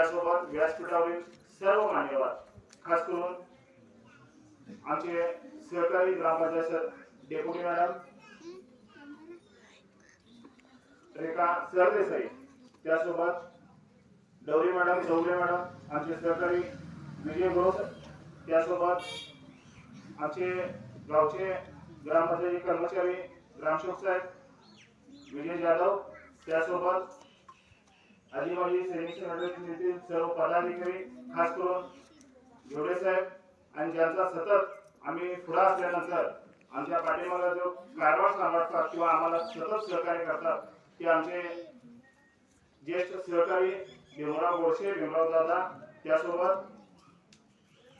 त्यासोबत व्यासपीठावरील सर्व मान्यवर खास करून आमचे सहकारी ग्रामपंचायत डेप्युटी मॅडम रेखा सरदेसाई त्यासोबत डवरी मॅडम चौगले मॅडम आमचे सहकारी विजय घोष त्यासोबत आमचे गावचे ग्रामपंचायती कर्मचारी ग्रामसेवक साहेब विजय जाधव त्यासोबत आदिवासी सैनिक संघटनेतील सर्व पदाधिकारी खास करून जोडे साहेब आणि ज्यांचा सतत आम्ही पुढा असल्यानंतर आमच्या पाठीमागे जो कारभार सांभाळतात किंवा आम्हाला सतत सहकार्य करतात ते आमचे ज्येष्ठ सहकारी भीमराव गोडसे भीमराव दादा त्यासोबत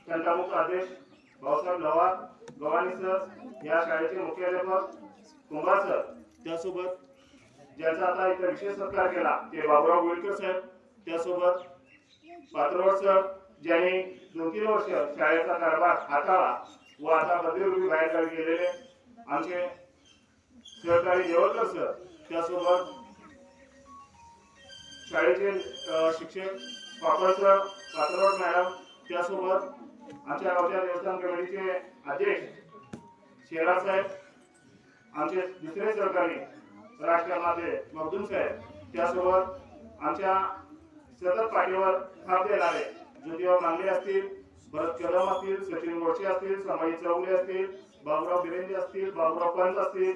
तंटामुक्त अध्यक्ष भाऊसाहेब लवार गव्हाणी सर या शाळेचे मुख्याध्यापक कुंभार सर त्यासोबत ज्याचा आता इथं विशेष सत्कार केला ते बाबुराव गोळकर साहेब त्यासोबत पात्रवड सर ज्यांनी दोन तीन वर्ष शाळेचा कारभार हाताळला व आता बदलीरूपी बाहेर गेलेले आमचे सहकारी देवळकर सर त्यासोबत शाळेचे शिक्षक पापड सर पात्रवड मॅडम त्यासोबत आमच्या गावच्या देवस्थान कमिटीचे अध्यक्ष शेरा साहेब आमचे दुसरे सहकारी राजकारणाचे मखदूम साहेब त्यासोबत आमच्या सतत पाठीवर थाप देणारे ज्योतिबा मांगले असतील भरत कदम असतील सचिन गोडसे असतील संभाजी चौगले असतील बाबुराव बिरेंजे असतील बाबुराव पंत असतील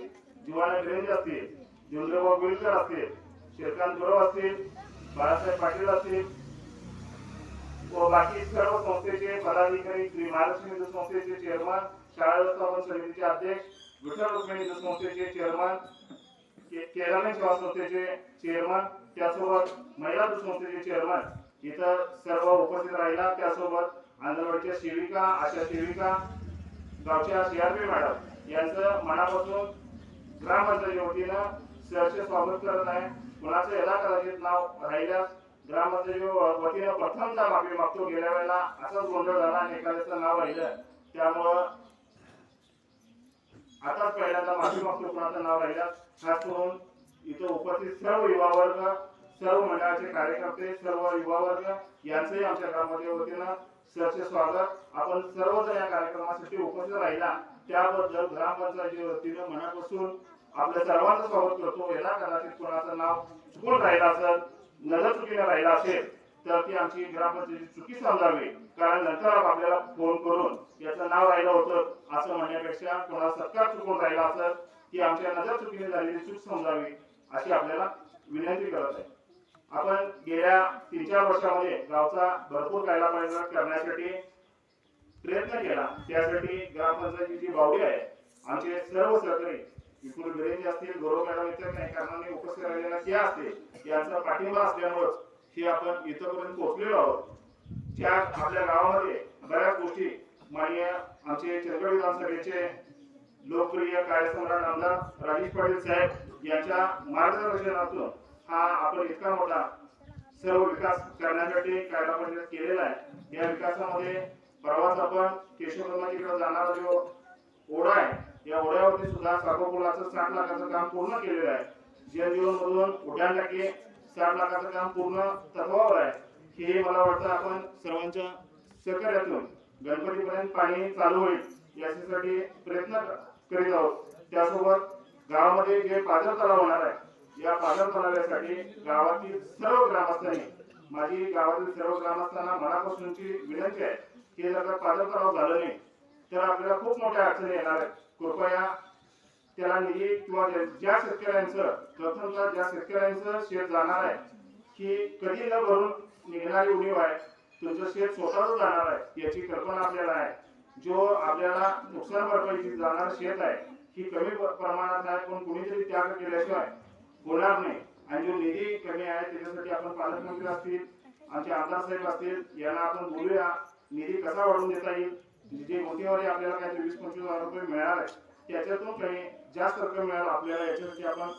जीवाना बिरेंजे असतील ज्योतिराव गोळकर असतील श्रीकांत गुरव असतील बाळासाहेब पाटील असतील व बाकी सर्व संस्थेचे पदाधिकारी श्री महालक्ष्मी हिंदू संस्थेचे चेअरमन शाळा व्यवस्थापन समितीचे अध्यक्ष विठ्ठल रुक्मिणी हिंदू संस्थेचे चेअरमन के- केराने सेवा संस्थेचे चेअरमन त्यासोबत महिला संस्थेचे चेअरमन इथं सर्व उपस्थित राहिला. त्यासोबत अंगणवाडीच्या सेविका आशा सेविका गावच्या सीआरपी मॅडम यांचं मनापासून ग्रामपंचायती वतीनं सहर्ष स्वागत करत आहे. कुणाचं यदा कदाचित नाव राहिल्यास ग्रामपंचायती वतीनं प्रथमचा माफी मागतो. गेल्या वेळेला असाच गोंधळ झाला आणि एखाद्याचं नाव राहिलं. त्यामुळं आताच पहिल्यांदा माफी मागतो कुणाचं नाव राहिला. खास करून इथं उपस्थित सर्व युवा वर्ग सर्व मंडळाचे कार्यकर्ते सर्व युवा वर्ग यांचंही आमच्या ग्रामपंचायती वतीनं सरचे स्वागत. आपण सर्वजण या कार्यक्रमासाठी उपस्थित राहिला. त्याबद्दल ग्रामपंचायती वतीनं मनापासून आपल्या सर्वांचं स्वागत करतो. याला कदाचित कोणाचं नाव चुकून राहिलं असेल नजर चुकीने राहिला असेल तर ती आमची ग्रामपंचायती चुकी समजावी कारण नंतर आपल्याला फोन करून याचं नाव राहिलं होतं असं म्हणण्यापेक्षा कोणाला सत्कार चुकून राहिला असं ती आमच्या नजर चुकीने झालेली चूक समजावी अशी आपल्याला विनंती करत आहे. आपण गेल्या तीन चार वर्षामध्ये गावचा भरपूर कायदा पाहिजे करण्यासाठी प्रयत्न केला. त्यासाठी ग्रामपंचायतीची बावडी आहे आमचे सर्व सहकारी विपुल गिरेंजी असतील गौरव मॅडम इतर काही कारणाने उपस्थित राहिलेल्या त्या असतील यांचा पाठिंबा असल्यामुळेच हे आपण इथपर्यंत पोहोचलेलो आहोत. त्या आपल्या गावामध्ये बऱ्याच गोष्टी माननीय आमचे चंद्रगड विधानसभेचे लोकप्रिय कार्यसम्राट आमदार राजेश पाटील साहेब यांच्या मार्गदर्शनातून हा आपण इतका मोठा सर्व विकास करण्यासाठी कायदा परिषद केलेला आहे. या विकासामध्ये परवाच आपण केशवकर्माजीकडे जाणारा जो ओढा आहे या ओढ्यावरती सुद्धा साखरपुलाचं साठ लाखाचं काम पूर्ण केलेलं आहे. जलजीवन मधून उड्डाण टाके चार लाखाचं काम पूर्ण तत्वावर आहे. हे मला वाटतं आपण सर्वांच्या सहकार्यातून गणपतीपर्यंत पाणी चालू होईल याच्यासाठी प्रयत्न करीत आहोत. त्यासोबत गावामध्ये जे पाझर तलाव होणार आहे या पाझर तलावासाठी गावातील सर्व ग्रामस्थांनी माझी गावातील सर्व ग्रामस्थांना मनापासूनची विनंती आहे की जर पाझर तलाव झालं नाही तर आपल्याला खूप मोठ्या अडचणी येणार आहेत. कृपया त्याला निधी किंवा ज्या- शेतकऱ्यांचं प्रथमतः ज्या शेतकऱ्यांचं शेत जाणार आहे की कधी न भरून निघणारी उणीव आहे तुमचं शेत स्वतःच जाणार आहे याची कल्पना आपल्याला आहे. जो आपल्याला नुकसान भरपाईची जाणार शेत आहे ही कमी प्रमाणात आहे पण कुणीतरी त्याग केल्याशिवाय होणार नाही. आणि जो निधी कमी आहे त्याच्यासाठी आपण पालकमंत्री असतील आमचे आमदार साहेब असतील यांना आपण बोलूया निधी कसा वाढवून देता येईल? जे मोठीवारी आपल्याला काही वीस पंचवीस हजार रुपये मिळणार आहे त्याच्यातून काही जास्त रक्कम मिळाल. आपल्याला याच्यासाठी आपण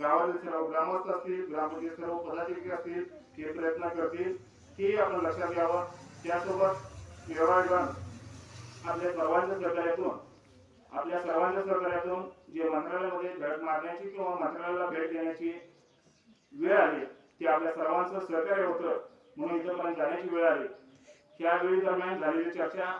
गावातील सर्व ग्रामस्थ असतील ग्रामपंचायत सर्व पदाधिकारी असतील हे प्रयत्न करतील. हे आपण लक्षात घ्यावं. त्यासोबत व्यवहार आपल्या सर्वांच्या सहकार्यातून आपल्या सर्वांच्या सहकार्यातून जे मंत्रालयामध्ये भेट मारण्याची किंवा मंत्रालयाला भेट देण्याची वेळ आली ते आपल्या सर्वांचं सहकार्य होतं म्हणून इथपर्यंत जाण्याची वेळ आली. त्यावेळी दरम्यान झालेली चर्चा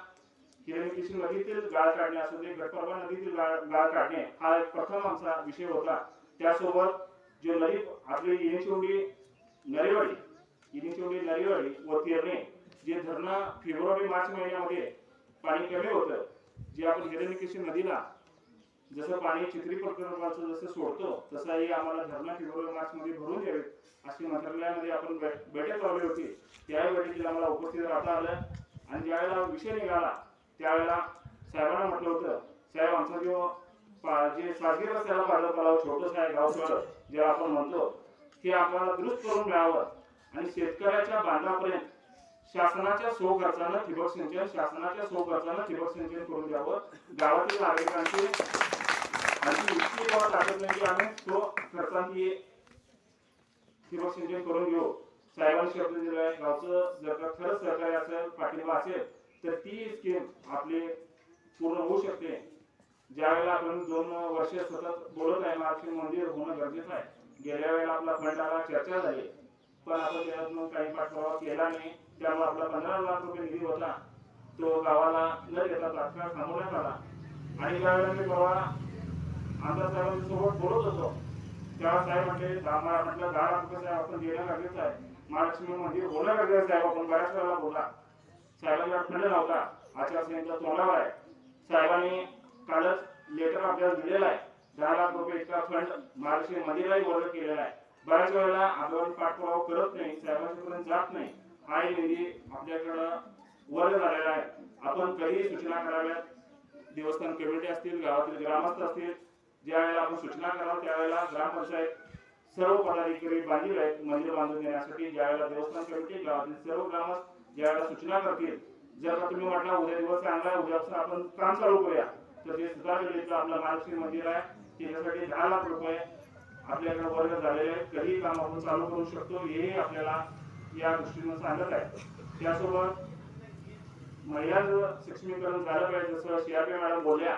किरण नदीतील गाळ काढणे असू दे गटप्रभा नदीतील गाळ काढणे हा एक प्रथम आमचा विषय होता. त्यासोबत जो नदी आपली इनिचोंडी नरेवाडी इनिचोंडी नरेवाडी व तिरणे जे धरणं फेब्रुवारी मार्च महिन्यामध्ये पाणी कमी होतं जे आपण हिरण्यकेशी नदीला जसं पाणी चित्री प्रकल्पाचं जसं सोडतो तसंही आम्हाला धरणं फेब्रुवारी मार्च मध्ये भरून द्यावेत अशी मंत्रालयामध्ये आपण बैठक लावली होती. त्याही बैठकीला आम्हाला उपस्थित राहता आलं. आणि ज्यावेळेला विषय निघाला त्यावेळेला साहेबांना म्हटलं होतं साहेब आमचा जो जे सासगी रस्त्याला पाहिलं पाहिलं छोटंसं आहे गाव शहर जे आपण म्हणतो ते आपल्याला दुरुस्त करून मिळावं. आणि शेतकऱ्याच्या बांधापर्यंत शासनाच्या सो खर्चानं ठिबक सिंचन शासनाच्या सो खर्चानं ठिबक सिंचन करून द्यावं. गावातील नागरिकांची आणि इतकी किंवा ताकद नाही की आम्ही सो खर्चांची ठिबक सिंचन करून घेऊ. साहेबांनी शब्द दिलाय गावचं जर का खरंच सहकार्य असेल पाठिंबा असेल तर ती स्कीम आपली पूर्ण होऊ शकते. ज्यावेळेला आपण दोन वर्ष सतत बोलत आहे महालक्ष्मी मंदिर होणं गरजेचं आहे. गेल्या वेळेला आपला फंडाला चर्चा झाली. पण आपण त्यातून काही पाठपुरावा केला नाही. त्यामुळे आपला पंधरा लाख रुपये निधी होता. तो गावाला न देता तात्काळ थांबवण्यात आला. आणि ज्यावेळेला मी परवा आमदार साहेबांसोबत बोलत होतो तेव्हा साहेब म्हटले दहा मला म्हटलं दहा लाख रुपये साहेब आपण देणं गरजेचं आहे. महालक्ष्मी मंदिर होणं गरजेचं आहे. आपण बऱ्याच वेळेला बोला साहेबांनी फंड नव्हता आचारसंहिता तोंडावर आहे. साहेबांनी कालच लेटर आपल्याला दिलेला आहे. दहा लाख रुपये इतका फंड महाराष्ट्र मंदिरलाही वर्ग केलेला आहे. बऱ्याच वेळेला आपल्यावर पाठपुरावा करत नाही साहेबांच्यापर्यंत जात नाही. हा निधी आपल्याकडं वर्ग झालेला आहे. आपण कधीही सूचना कराव्यात. देवस्थान कमिटी असतील गावातील ग्रामस्थ असतील ज्या वेळेला आपण सूचना करावं त्यावेळेला ग्रामपंचायत सर्व पदाधिकारी बांधील आहेत मंदिर बांधून देण्यासाठी. ज्या वेळेला देवस्थान कमिटी गावातील सर्व ग्रामस्थ ज्या सूचना करतील जर का तुम्ही म्हटला उद्या दिवस चांगला आहे उद्यापासून आपण काम चालू करूया. तर ते सुधार गल्लीतलं आपलं महालक्ष्मी मंदिर आहे त्याच्यासाठी दहा लाख रुपये आपल्याकडे वर्ग झालेले आहेत. कधी काम आपण चालू करू शकतो हेही आपल्याला या दृष्टीनं सांगत आहे. त्यासोबत महिलांचं सक्षमीकरण झालं पाहिजे जसं सीआरपी मॅडम बोलल्या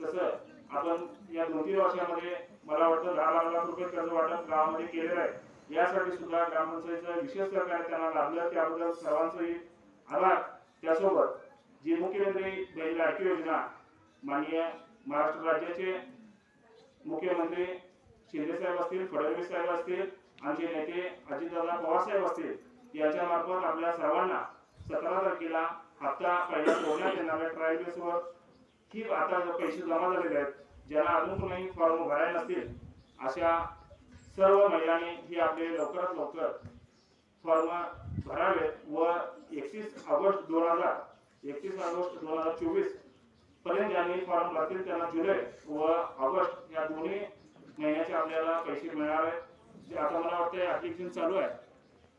तसं आपण या दोन तीन वर्षामध्ये मला वाटतं दहा लाख लाख रुपये कर्ज वाटप गावामध्ये केलेलं आहे. यासाठी सुद्धा ग्रामपंचायतीचं विशेष प्रकारे त्यांना लाभलं. त्याबद्दल सर्वांचंही आभार. त्यासोबत जे मुख्यमंत्री बैल लाडकी योजना माननीय महाराष्ट्र राज्याचे मुख्यमंत्री शिंदे साहेब असतील फडणवीस साहेब असतील आमचे नेते अजितदादा पवारसाहेब असतील यांच्या मार्फत आपल्या सर्वांना सतरा तारखेला हप्ता पहिला सोडण्यात येणार आहे. ट्रायल बेसवर ही आता पैसे जमा झालेले आहेत ज्यांना अजून कोणी फॉर्म भरायला नसतील अशा सर्व महिलांनी ही आपले लवकरात लवकर फॉर्म भरावेत व एकतीस ऑगस्ट दोन हजार एकतीस ऑगस्ट दोन हजार चोवीसपर्यंत ज्यांनी फॉर्म भरतील त्यांना जुलै व ऑगस्ट या दोन्ही महिन्याचे आपल्याला पैसे मिळणार आहेत जे आता मला वाटतं ऍप्लिकेशन चालू आहे.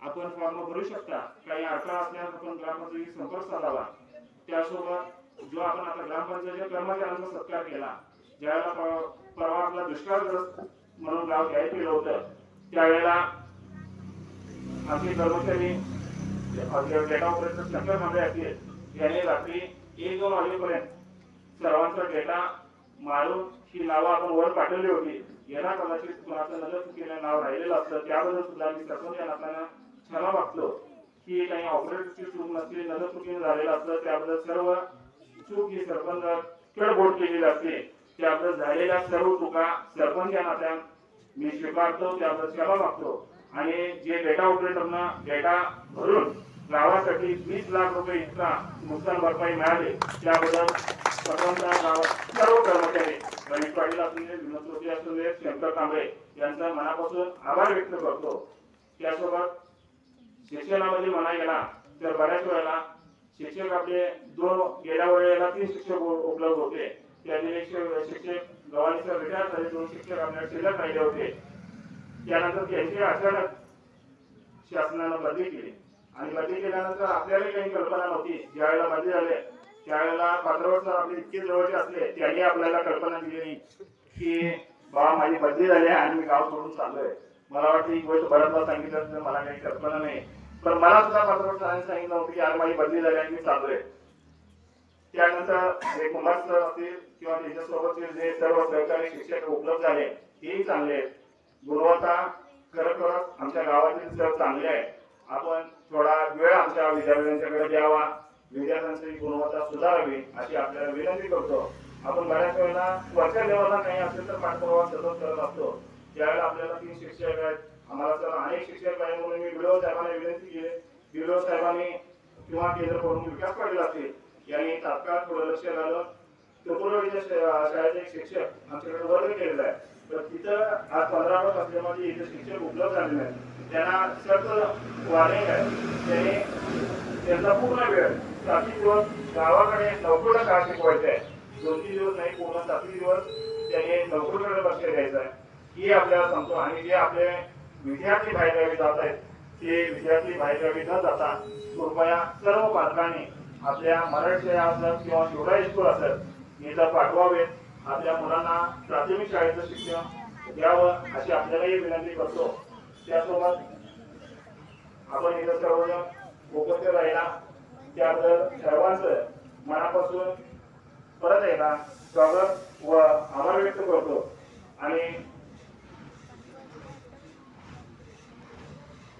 आपण फॉर्म भरू शकता. काही अडथळा असल्यास आपण ग्रामपंचायती संपर्क साधावा. त्यासोबत जो आपण आता ग्रामपंचायत कर्मचाऱ्यांचा सत्कार केला ज्यावेळेला परवा आपला दुष्काळग्रस्त म्हणून गाव जाहीर केलं होतं. त्यावेळेला आमचे कर्मचारी डेटा ऑपरेटर शंकर मांडे असतील यांनी रात्री एक दोन वाजेपर्यंत सर्वांचा डेटा मारून ही नावं आपण वर पाठवली होती. यांना कदाचित कुणाचं नजर चुकीने नाव राहिलेलं असतं. त्याबद्दल सुद्धा मी सरपंच या नात्यानं क्षमा मागतो. की काही ऑपरेटरची चूक नसली नजर चुकीने झालेलं असतं त्याबद्दल सर्व चूक ही सरपंच कडबोड केलेली असते. त्याबद्दल झालेल्या सर्व चुका सरपंच या नात्यानं मी स्वीकारतो त्याबद्दल क्षमा मागतो आणि जे डेटा ऑपरेटरना डेटा भरून गावासाठी वीस लाख रुपये इतका नुकसान भरपाई मिळाली त्याबद्दल प्रथमतः गावात सर्व कर्मचारी गणेश पाटील असू दे विनोद चौधरी असू दे शंकर कांबळे यांचा मनापासून आभार व्यक्त करतो. त्यासोबत शिक्षणामध्ये म्हणा गेला तर बऱ्याच वेळेला शिक्षक आपले दोन गेल्या वेळेला तीन शिक्षक उपलब्ध होते. त्यातील शिक्षक गव्हाणीचा विचार झाले दोन शिक्षक आपल्या शिल्लक राहिले होते. त्यानंतर त्यांची अचानक शासनानं बदली केली. आणि बदली केल्यानंतर आपल्याला काही कल्पना नव्हती. ज्यावेळेला बदली झाले त्यावेळेला पात्रवड सर आपले इतके जवळचे असले त्यांनी आपल्याला कल्पना दिली नाही की बाबा माझी बदली झाली आहे आणि मी गाव सोडून चाललोय. मला वाटतं ही गोष्ट बऱ्याचदा सांगितलं तर मला काही कल्पना नाही. पण मला सुद्धा पात्रवड सरांनी सांगितलं होतं की आज माझी बदली झाली आणि मी चाललोय. त्यानंतर जे कुमार सर असतील किंवा त्याच्यासोबतचे जे सर्व सहकारी शिक्षक उपलब्ध झाले तेही चांगले आहेत. गुणवत्ता खरोखरच आमच्या गावातील सर चांगले आहे. आपण थोडा वेळ आमच्या विद्यार्थ्यांच्याकडे द्यावा. विद्यार्थ्यांची गुणवत्ता सुधारावी अशी आपल्याला विनंती करतो. आपण बऱ्याच वेळेला वरच्या लेवलला काही असेल तर पाठपुरावा सतत करत असतो. त्यावेळेला आपल्याला तीन शिक्षक आहेत. आम्हाला तर अनेक शिक्षक आहेत म्हणून मी बिडो साहेबांना विनंती केली. बिडो साहेबांनी किंवा केंद्र प्रमुख विकास पाटील असतील यांनी तात्काळ थोडं लक्ष घालून चतुर्वेदीच्या शाळेचे एक शिक्षक आमच्याकडे वर्ग केलेला आहे. तर तिथं आज पंधरा वर्ष असल्यामध्ये इथे शिक्षक उपलब्ध झालेले आहेत त्यांना सर्व वॉर्निंग आहे त्याने त्यांचा पूर्ण वेळ सातवी दिवस गावाकडे नोकरीला काळ शिकवायचा आहे. दोन तीन दिवस नाही पूर्ण सातवी दिवस त्याने नोकरीकडे लक्ष द्यायचं आहे. ही आपल्याला सांगतो. आणि जे आपले विद्यार्थी बाहेरगावी जात आहेत ते विद्यार्थी बाहेरगावी न जाता कृपया सर्व पात्रांनी आपल्या मराठी असतात असत किंवा शिवराय स्कूल असत इथं पाठवावेत आपल्या मुलांना प्राथमिक शाळेचं शिक्षण द्यावं अशी आपल्यालाही विनंती करतो. त्यासोबत आपण इथं सर्वजण उपस्थित राहिला. त्याबद्दल सर्वांचं मनापासून परत एकदा स्वागत व आभार व्यक्त करतो. आणि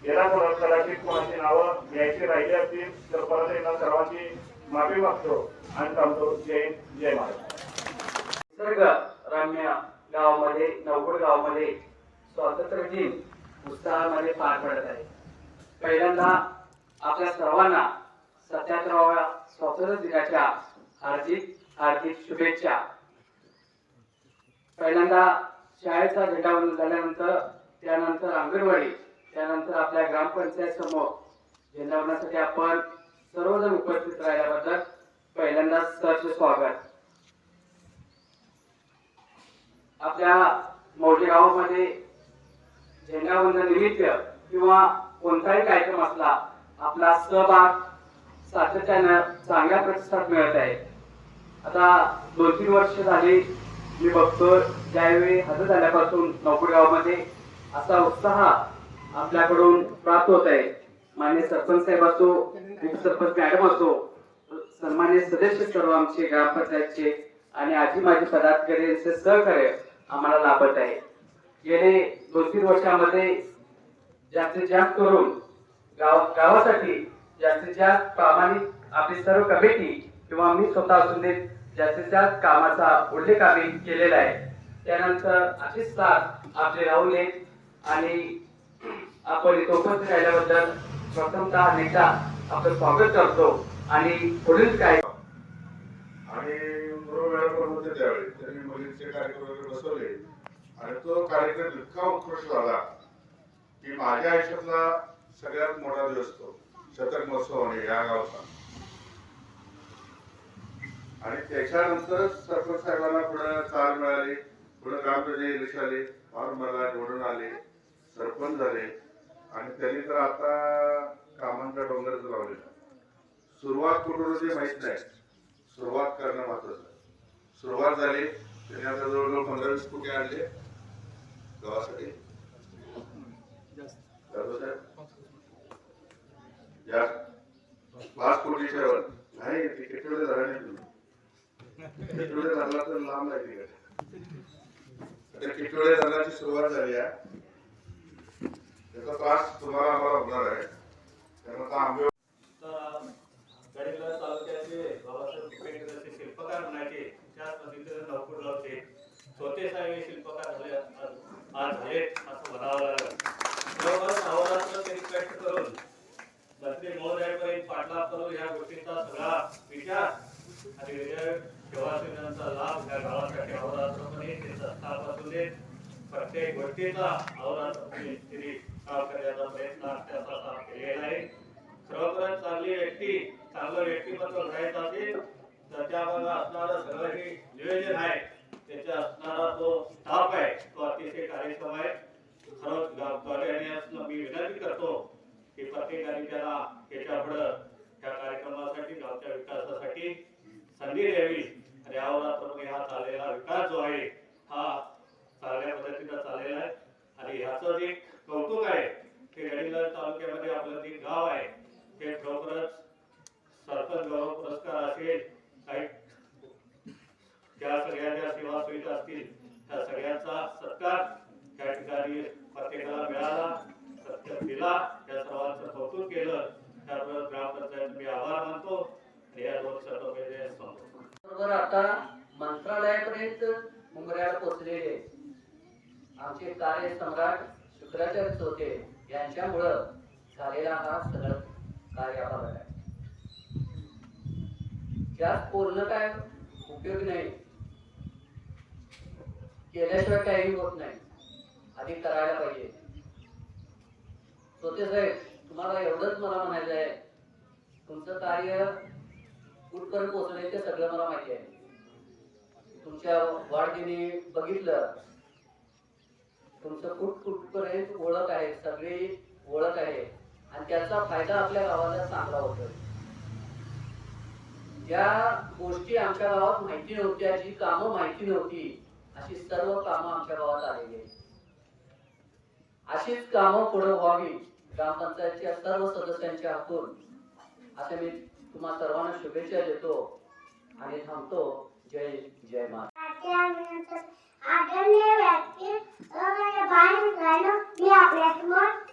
येणार कोणा कदाचित कोणाची नावं घ्यायची राहिली असतील तर परत एकदा सर्वांची माफी मागतो आणि सांगतो जय जय महाराज निसर्ग रम्य गावामध्ये नवगुड गावामध्ये स्वातंत्र्य दिन उत्साहामध्ये पार पडत आहे. पहिल्यांदा आपल्या सर्वांना सत्याहत्तराव्या स्वातंत्र्य दिनाच्या हार्दिक हार्दिक शुभेच्छा. पहिल्यांदा शाळेचा झेंडावंदन झाल्यानंतर त्यानंतर अंगणवाडी त्यानंतर आपल्या ग्रामपंचायत समोर झेंडावण्यासाठी आपण सर्वजण उपस्थित राहिल्याबद्दल पहिल्यांदा सरचे स्वागत. आपल्या मोठे गावामध्ये झेंडावंदन निमित्त किंवा कोणताही कार्यक्रम असला आपला सहभाग सातत्यानं चांगला प्रतिसाद मिळत आहे. आता दोन तीन वर्ष झाली मी बघतो ज्यावेळी हजर झाल्यापासून नोकरगावमध्ये असा उत्साह आपल्याकडून प्राप्त होत आहे. मान्य सरपंच साहेब असो सरपंच मॅडम असो सन्मान्य सदस्य सर्व आमचे ग्रामपंचायतचे आणि आजी माजी पदाधिकारी यांचे सहकार्य आम्हाला लाभत आहे. गेले दोन तीन वर्षामध्ये जास्तीत जास्त करून गाव गावासाठी जास्तीत जास्त प्रामाणिक आपली सर्व कमिटी किंवा मी स्वतः असून देत जास्तीत जास्त कामाचा उल्लेख आम्ही केलेला आहे. त्यानंतर अशीच साथ आपले राहुले आणि आपण इथे उपस्थित राहिल्याबद्दल प्रथमतः नेता आपलं स्वागत करतो आणि पुढील काय? आणि बरोबर होते त्यावेळी. त्यांनी मुलींचे कार्यक्रम वगैरे बसवले. आणि तो कार्यक्रम इतका उत्कृष्ट झाला की माझ्या आयुष्यातला सगळ्यात मोठा दिवस तो. शतक महोत्सव आणि या गावचा. आणि त्याच्यानंतर सरपंच साहेबांना पुढे चाल मिळाली. पुढे ग्रामपंचायत इलेक्शन आले. फॉर्म मला निवडून आले. सरपंच झाले. आणि त्यांनी तर आता कामांचा डोंगरच लावलेला सुरुवात कुठून ते माहीत नाही. सुरुवात करणं महत्वाचं सुरुवात झाली त्याने आता जवळजवळ पंधरा वीस कोटी आणले. गावासाठी. पाच कोटीच्या वर नाही ते किटवडे झाला नाही तुम्ही झाला तर लांब आहे तिकडे. आता किटोळे झाल्याची सुरुवात झाली आहे. त्याचा त्रास तुम्हाला आम्हाला होणार आहे. त्यामुळे आता आंबे तालुक्याचे बाबासाहेब शिल्पकार म्हणायचे त्याच पद्धतीने नौकर साहेब हे शिल्पकार झाले आज आज असं म्हणावं लागलं. त्यांनी कष्ट करून मंत्री महोदयापर्यंत पाठलाग करून गोष्टीचा सगळा विचार आणि विजय सेवासिंगांचा लाभ या गावासाठी प्रत्येक गोष्टीचा अहोरात्रपणे त्यांनी करण्याचा प्रयत्न केलेला आहे. खरोखरच चांगली व्यक्ती चांगलं व्यक्तिमत्व घडायचं असेल तर त्यामध्ये असणारं सगळं हे नियोजन आहे. त्याच्या असणारा जो स्टाफ आहे तो अतिशय कार्यक्षम आहे. खरंच मी विनंती करतो की प्रत्येकाने त्याला याच्यापुढं त्या कार्यक्रमासाठी गावच्या विकासासाठी संधी द्यावी. आणि यावर हा चाललेला विकास जो आहे हा चांगल्या पद्धतीनं चाललेला आहे. आणि ह्याचं जे कौतुक आहे ते गडिंगलज तालुक्यामध्ये आपलं जे गाव आहे ते खरोखरच सरपंच गौरव पुरस्कार असेल काही त्या सगळ्या ज्या सेवा सुविधा असतील त्या सगळ्यांचा सत्कार त्या ठिकाणी प्रत्येकाला मिळाला सत्कार दिला त्या सर्वांचं कौतुक केलं त्याबरोबर ग्रामपंचायत मी आभार मानतो आणि या दोन सर्व सांगतो बरोबर आता मंत्रालयापर्यंत मुंबऱ्याला पोहोचलेले आमचे कार्य सम्राट शुक्राचार्य होते यांच्यामुळं झालेला हा सगळं कार्याभाग आहे जास्त बोलणं काय उपयोग नाही. केल्याशिवाय काही होत नाही. आधी करायला पाहिजे. स्वतः साहेब तुम्हाला एवढंच मला म्हणायचं आहे. तुमचं कार्य कुठपर्यंत पोहोचलंय ते सगळं मला माहिती आहे. तुमच्या वाढदिनी बघितलं. तुमचं कुठ कुठपर्यंत ओळख आहे सगळी ओळख आहे. आणि त्याचा फायदा आपल्या गावाला चांगला होतो ज्या गोष्टी आमच्या गावात माहिती नव्हत्या जी कामं माहिती नव्हती अशी सर्व कामं आमच्या गावात आलेली आहेत अशीच कामं पुढे व्हावी ग्रामपंचायतच्या सर्व सदस्यांच्या हातून असे मी तुम्हा सर्वांना शुभेच्छा देतो आणि थांबतो जय जय माता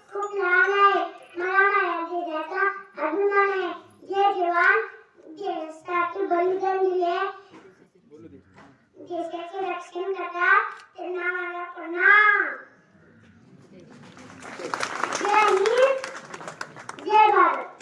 खूप लहान आहे मला माझ्या अभिमान आहे जे जीवन देशाचे बलिदान दिले देशाचे रक्षण करा त्यांना मला प्रणाम। जय हिंद जय भारत।